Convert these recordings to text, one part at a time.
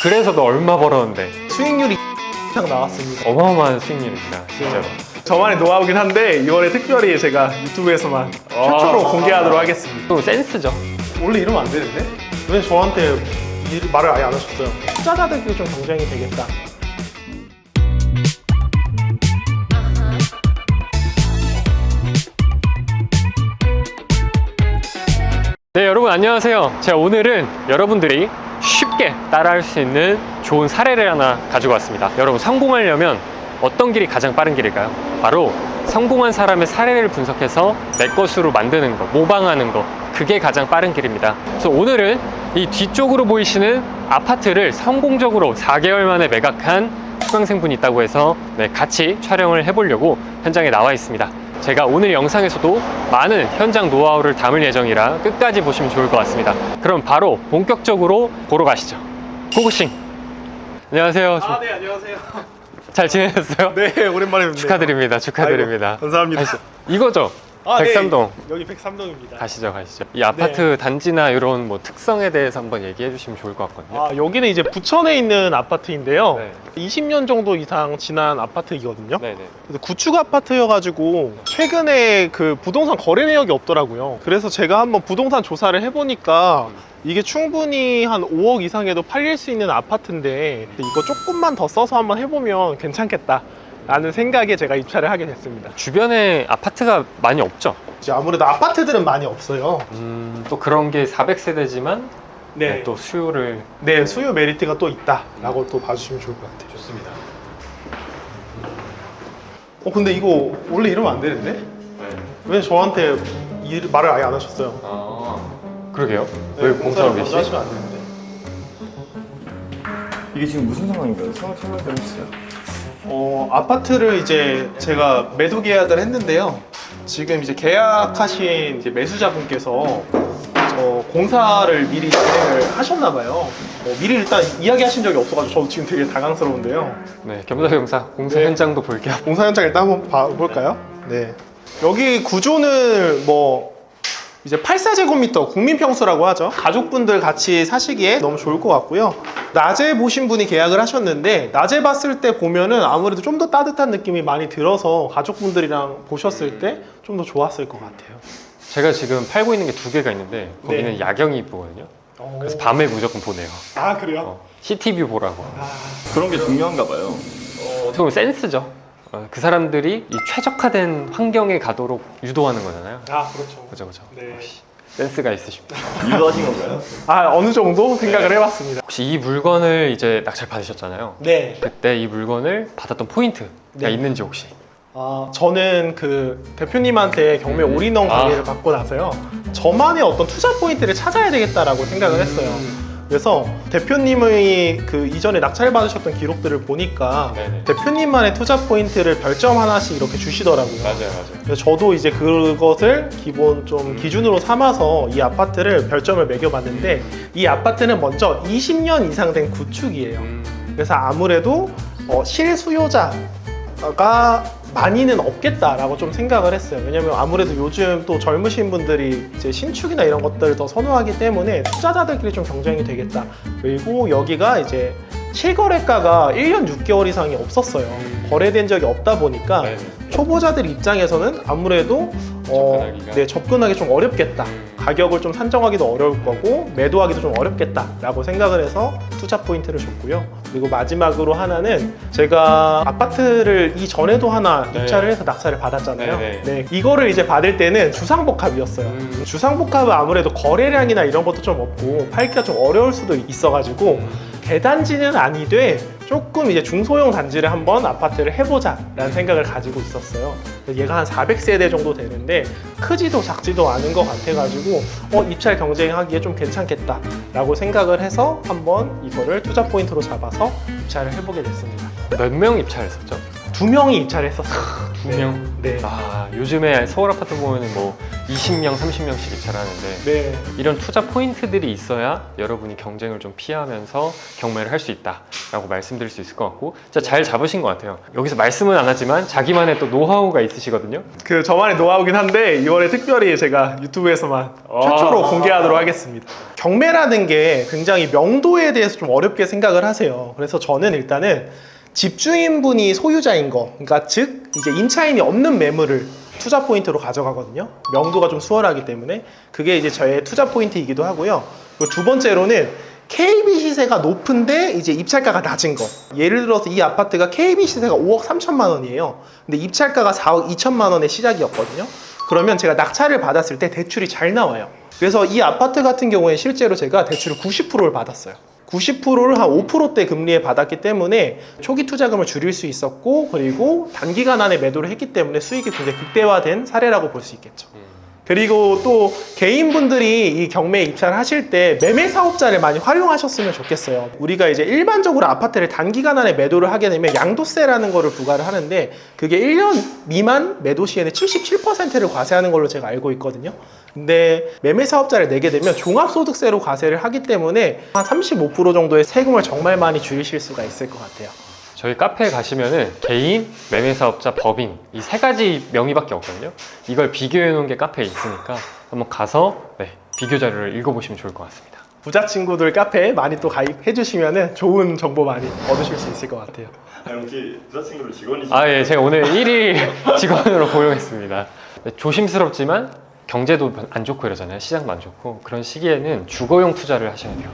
그래서 너 얼마 벌었는데 수익률이 이상 나왔습니다. 어마어마한 수익률입니다 진짜로 저만의 노하우긴 한데 이번에 특별히 제가 유튜브에서만 최초로 공개하도록 하겠습니다. 또 센스죠 원래 이러면 안 되는데? 왜 저한테 이 말을 아예 안 하셨어요? 투자자들끼리 좀 경쟁이 되겠다. 네 여러분 안녕하세요 제가 오늘은 여러분들이 쉽게 따라할 수 있는 좋은 사례를 하나 가지고 왔습니다 여러분 성공하려면 어떤 길이 가장 빠른 길일까요? 바로 성공한 사람의 사례를 분석해서 내 것으로 만드는 거 모방하는 거 그게 가장 빠른 길입니다 그래서 오늘은 이 뒤쪽으로 보이시는 아파트를 성공적으로 4개월 만에 매각한 수강생분이 있다고 해서 네, 같이 촬영을 해보려고 현장에 나와 있습니다. 제가 오늘 영상에서도 많은 현장 노하우를 담을 예정이라 끝까지 보시면 좋을 것 같습니다. 그럼 바로 본격적으로 보러 가시죠. 고고싱! 안녕하세요. 아, 네, 안녕하세요. 잘 지내셨어요? 네, 오랜만에 뵙네요. 축하드립니다. 축하드립니다. 아이고, 감사합니다. 가시죠. 이거죠? 아, 네, 백삼동. 여기 백삼동입니다. 가시죠, 가시죠. 이 아파트 단지나 이런 뭐 특성에 대해서 한번 얘기해 주시면 좋을 것 같거든요. 아, 여기는 이제 부천에 있는 아파트인데요. 네. 20년 정도 이상 지난 아파트이거든요. 네네. 그래서 구축 아파트여가지고 최근에 그 부동산 거래 내역이 없더라고요. 그래서 제가 한번 부동산 조사를 해보니까 이게 충분히 한 5억 이상에도 팔릴 수 있는 아파트인데 이거 조금만 더 써서 한번 해보면 괜찮겠다. 라는 생각에 제가 입찰을 하게 됐습니다. 주변에 아파트가 많이 없죠? 이제 아무래도 아파트들은 많이 없어요. 음, 또 그런 게 400세대지만 네. 또 수요를 네, 수요 메리트가 또 있다라고 또 봐주시면 좋을 것 같아요. 좋습니다. 어, 근데 이거 원래 이러면 안 되는데? 왜 저한테 이 말을 아예 안 하셨어요? 아, 그러게요. 네, 왜 공사하고 먼저 계시지? 하시면 안 되는데. 이게 지금 무슨 상황인가요? 설명 설명 좀 해주세요. 어, 아파트를 이제 제가 매도 계약을 했는데요. 지금 이제 계약하신 이제 매수자분께서 저 공사를 미리 진행을 하셨나 봐요. 어, 미리 일단 이야기하신 적이 없어가지고 저도 지금 되게 당황스러운데요. 네, 겸사겸사 공사 네. 현장도 볼게요. 공사 현장 일단 한번 봐볼까요? 네. 여기 구조는 뭐 이제 84제곱미터 국민평수라고 하죠. 가족분들 같이 사시기에 너무 좋을 것 같고요. 낮에 보신 분이 계약을 하셨는데 낮에 봤을 때 보면은 아무래도 좀 더 따뜻한 느낌이 많이 들어서 가족분들이랑 보셨을 때 좀 더 좋았을 것 같아요. 제가 지금 팔고 있는 게 두 개가 있는데 거기는 네. 야경이 이쁘거든요. 그래서 밤에 무조건 보내요. 아 그래요? 어, 시티뷰 보라고. 그런 게 중요한가 봐요. 어떻게 보면 센스죠. 어, 그 사람들이 이 최적화된 환경에 가도록 유도하는 거잖아요. 아 그렇죠. 그죠, 그죠. 네. 역시 센스가 있으십니다. 유도하신 건가요? 아 어느 정도 생각을 해봤습니다. 혹시 이 물건을 이제 낙찰 받으셨잖아요. 네. 그때 이 물건을 받았던 포인트가 네. 있는지 혹시? 아, 저는 그 대표님한테 경매 음. 올인원 아. 관계를 받고 나서요. 저만의 어떤 투자 포인트를 찾아야 되겠다라고 생각을 했어요. 그래서 대표님의 그 이전에 낙찰 받으셨던 기록들을 보니까 네네. 대표님만의 투자 포인트를 별점 하나씩 이렇게 주시더라고요. 맞아요, 맞아요. 그래서 저도 이제 그것을 기본 좀 기준으로 삼아서 이 아파트를 별점을 매겨봤는데 이 아파트는 먼저 20년 이상 된 구축이에요. 음, 그래서 아무래도 어, 실수요자가 많이는 없겠다라고 좀 생각을 했어요. 왜냐면 아무래도 요즘 또 젊으신 분들이 이제 신축이나 이런 것들을 더 선호하기 때문에 투자자들끼리 좀 경쟁이 되겠다. 그리고 여기가 이제 실거래가가 1년 6개월 이상이 없었어요. 거래된 적이 없다 보니까 네. 초보자들 입장에서는 아무래도 어, 접근하기가. 네, 접근하기 좀 어렵겠다. 음. 가격을 좀 산정하기도 어려울 거고 매도하기도 좀 어렵겠다라고 생각을 해서 투자 포인트를 줬고요. 그리고 마지막으로 하나는 제가 아파트를 이전에도 하나 네. 입찰을 해서 낙찰을 받았잖아요. 네, 네, 이거를 이제 받을 때는 주상복합이었어요. 음. 주상복합은 아무래도 거래량이나 이런 것도 좀 없고 팔기가 좀 어려울 수도 있어가지고 대단지는 아니되 조금 이제 중소형 단지를 한번 아파트를 해보자 라는 생각을 가지고 있었어요. 얘가 한 400세대 정도 되는데 크지도 작지도 않은 것 같아가지고 어, 입찰 경쟁하기에 좀 괜찮겠다 라고 생각을 해서 한번 이거를 투자 포인트로 잡아서 입찰을 해보게 됐습니다. 몇 명 입찰했었죠? 두 명이 입찰했었어요. 두 네. 명. 네. 아 요즘에 서울 아파트 보면은 뭐 20명, 30명씩 입찰하는데 네. 이런 투자 포인트들이 있어야 여러분이 경쟁을 좀 피하면서 경매를 할 수 있다라고 말씀드릴 수 있을 것 같고 진짜 잘 잡으신 것 같아요. 여기서 말씀은 안 하지만 자기만의 또 노하우가 있으시거든요. 그 저만의 노하우긴 한데 이번에 특별히 제가 유튜브에서만 아. 최초로 공개하도록 하겠습니다. 경매라는 게 굉장히 명도에 대해서 좀 어렵게 생각을 하세요. 그래서 저는 일단은 집주인분이 소유자인 거, 그러니까 즉 이제 임차인이 없는 매물을 투자 포인트로 가져가거든요. 명도가 좀 수월하기 때문에 그게 이제 저의 투자 포인트이기도 하고요. 그리고 두 번째로는 KB 시세가 높은데 이제 입찰가가 낮은 거. 예를 들어서 이 아파트가 KB 시세가 5억 3천만 원이에요. 근데 입찰가가 4억 2천만 원의 시작이었거든요. 그러면 제가 낙찰을 받았을 때 대출이 잘 나와요. 그래서 이 아파트 같은 경우에 실제로 제가 대출을 90%를 받았어요. 90%를 한 5%대 금리에 받았기 때문에 초기 투자금을 줄일 수 있었고 그리고 단기간 안에 매도를 했기 때문에 수익이 굉장히 극대화된 사례라고 볼 수 있겠죠. 그리고 또 개인분들이 이 경매에 입찰 하실 때 매매 사업자를 많이 활용하셨으면 좋겠어요. 우리가 이제 일반적으로 아파트를 단기간 안에 매도를 하게 되면 양도세라는 거를 부과를 하는데 그게 1년 미만 매도 시에는 77%를 과세하는 걸로 제가 알고 있거든요. 근데 매매 사업자를 내게 되면 종합소득세로 과세를 하기 때문에 한 35% 정도의 세금을 정말 많이 줄이실 수가 있을 것 같아요. 저희 카페에 가시면은 개인, 매매사업자, 법인 이 세 가지 명의밖에 없거든요. 이걸 비교해 놓은 게 카페에 있으니까 한번 가서 네, 비교 자료를 읽어보시면 좋을 것 같습니다. 부자 친구들 카페에 많이 또 가입해 주시면 좋은 정보 많이 얻으실 수 있을 것 같아요. 아니 혹시 부자친구를 직원이시 아, 예, 제가 오늘 1위 직원으로 고용했습니다. 네, 조심스럽지만 경제도 안 좋고 이러잖아요. 시장도 안 좋고. 그런 시기에는 주거용 투자를 하셔야 돼요.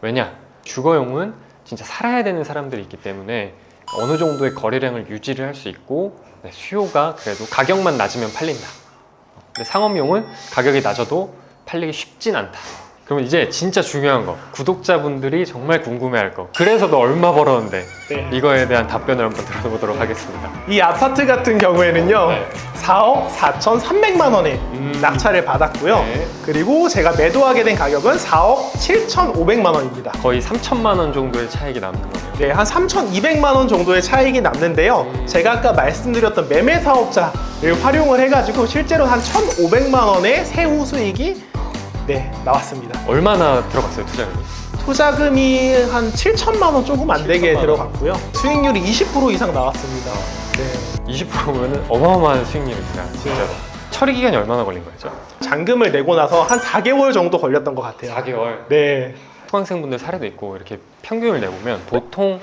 왜냐? 주거용은 진짜 살아야 되는 사람들이 있기 때문에 어느 정도의 거래량을 유지를 할 수 있고 네, 수요가 그래도 가격만 낮으면 팔린다. 근데 상업용은 가격이 낮아도 팔리기 쉽진 않다. 그러면 이제 진짜 중요한 거 구독자분들이 정말 궁금해할 거 그래서 너 얼마 벌었는데 네. 이거에 대한 답변을 한번 들어보도록 하겠습니다. 이 아파트 같은 경우에는요 네. 4억 4,300만 원에 음. 낙찰을 받았고요 네. 그리고 제가 매도하게 된 가격은 4억 7,500만 원입니다 거의 3천만 원 정도의 차익이 남는 거네요. 네, 한 3,200만 원 정도의 차익이 남는데요 제가 아까 말씀드렸던 매매 사업자를 활용을 해가지고 실제로 한 1,500만 원의 세후 수익이 네 나왔습니다 얼마나 들어갔어요 투자금이? 투자금이 한 7천만 원 조금 안 되게 7천만 원. 들어갔고요 수익률이 20% 이상 나왔습니다 네. 20%면은 어마어마한 수익률입니다 진짜로. 처리 기간이 얼마나 걸린 거죠? 잔금을 내고 나서 한 4개월 정도 걸렸던 것 같아요 4개월. 네. 수강생분들 사례도 있고 이렇게 평균을 내보면 보통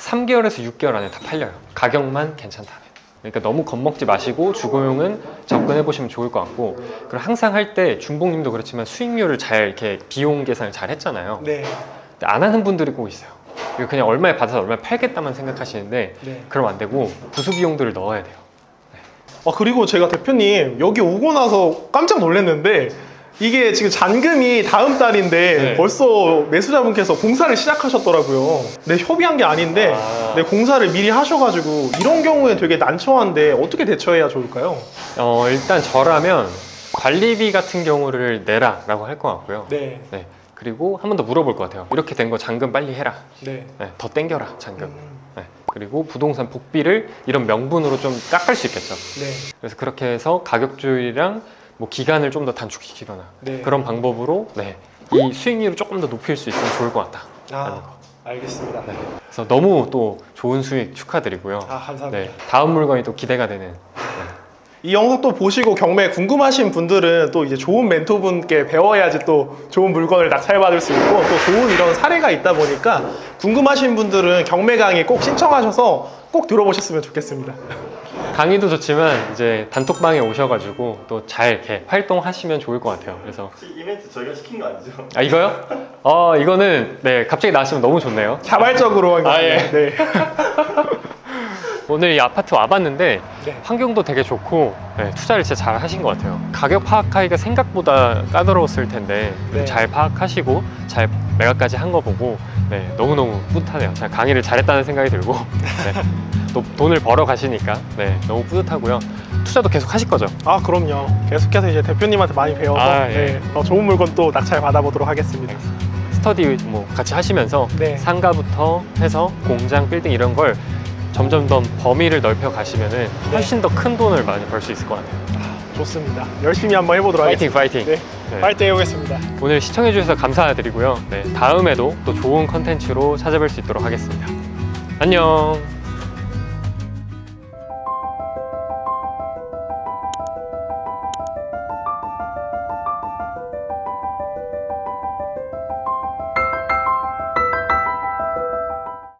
3개월에서 6개월 안에 다 팔려요. 가격만 괜찮다면. 그러니까 너무 겁먹지 마시고 주거용은 접근해 보시면 좋을 것 같고 그리고 항상 할 때 중봉님도 그렇지만 수익률을 잘 이렇게 비용 계산을 잘 했잖아요. 네. 근데 안 하는 분들이 꼭 있어요. 이거 그냥 얼마에 받아서 얼마에 팔겠다만 생각하시는데 네. 그럼 안 되고 부수 비용들을 넣어야 돼요. 아, 그리고 제가 대표님, 여기 오고 나서 깜짝 놀랐는데, 이게 지금 잔금이 다음 달인데 네. 벌써 매수자분께서 공사를 시작하셨더라고요. 네, 협의한 게 아닌데, 아. 네, 공사를 미리 하셔가지고, 이런 경우에 되게 난처한데, 어떻게 대처해야 좋을까요? 어, 일단 저라면 관리비 같은 경우를 내라라고 할 것 같고요. 네. 네. 그리고 한 번 더 물어볼 것 같아요. 이렇게 된 거 잔금 빨리 해라. 네. 네, 더 땡겨라 잔금. 음, 네. 그리고 부동산 복비를 이런 명분으로 좀 깎을 수 있겠죠. 네. 그래서 그렇게 해서 가격 조율이랑 뭐 기간을 좀 더 단축시키거나 네. 그런 방법으로 네, 이 수익률을 조금 더 높일 수 있으면 좋을 것 같다. 아, 알겠습니다. 네. 그래서 너무 또 좋은 수익 축하드리고요. 아, 감사합니다. 네, 다음 물건이 또 기대가 되는. 이 영상 또 보시고 경매 궁금하신 분들은 또 이제 좋은 멘토분께 배워야지 또 좋은 물건을 낙찰받을 수 있고 또 좋은 이런 사례가 있다 보니까 궁금하신 분들은 경매 강의 꼭 신청하셔서 꼭 들어보셨으면 좋겠습니다. 강의도 좋지만 이제 단톡방에 오셔가지고 또 잘 이렇게 활동하시면 좋을 것 같아요. 그래서 혹시 이벤트 저희가 시킨 거 아니죠? 아 이거요? 어 이거는 네 갑자기 나왔으면 너무 좋네요. 자발적으로 한 아, 겁니다. 예. 네. 오늘 이 아파트 와봤는데 네. 환경도 되게 좋고 네, 투자를 진짜 잘 하신 것 같아요. 가격 파악하기가 생각보다 까다로웠을 텐데 네. 잘 파악하시고 잘 매각까지 한 거 보고 네, 너무너무 뿌듯하네요. 제가 강의를 잘했다는 생각이 들고 네, 또 돈을 벌어 가시니까 네, 너무 뿌듯하고요. 투자도 계속 하실 거죠? 아 그럼요. 계속해서 이제 대표님한테 많이 배워서 아, 예. 네, 더 좋은 물건 또 낙찰 받아보도록 하겠습니다. 스터디 뭐 같이 하시면서 네. 상가부터 해서 공장, 빌딩 이런 걸 점점 더 범위를 넓혀 가시면은 훨씬 더 큰 돈을 많이 벌 수 있을 것 같아요. 좋습니다. 열심히 한번 해보도록 파이팅, 하겠습니다. 파이팅. 네. 네. 파이팅 해보겠습니다. 오늘 시청해주셔서 감사드리고요. 네, 다음에도 또 좋은 컨텐츠로 찾아뵐 수 있도록 하겠습니다. 안녕.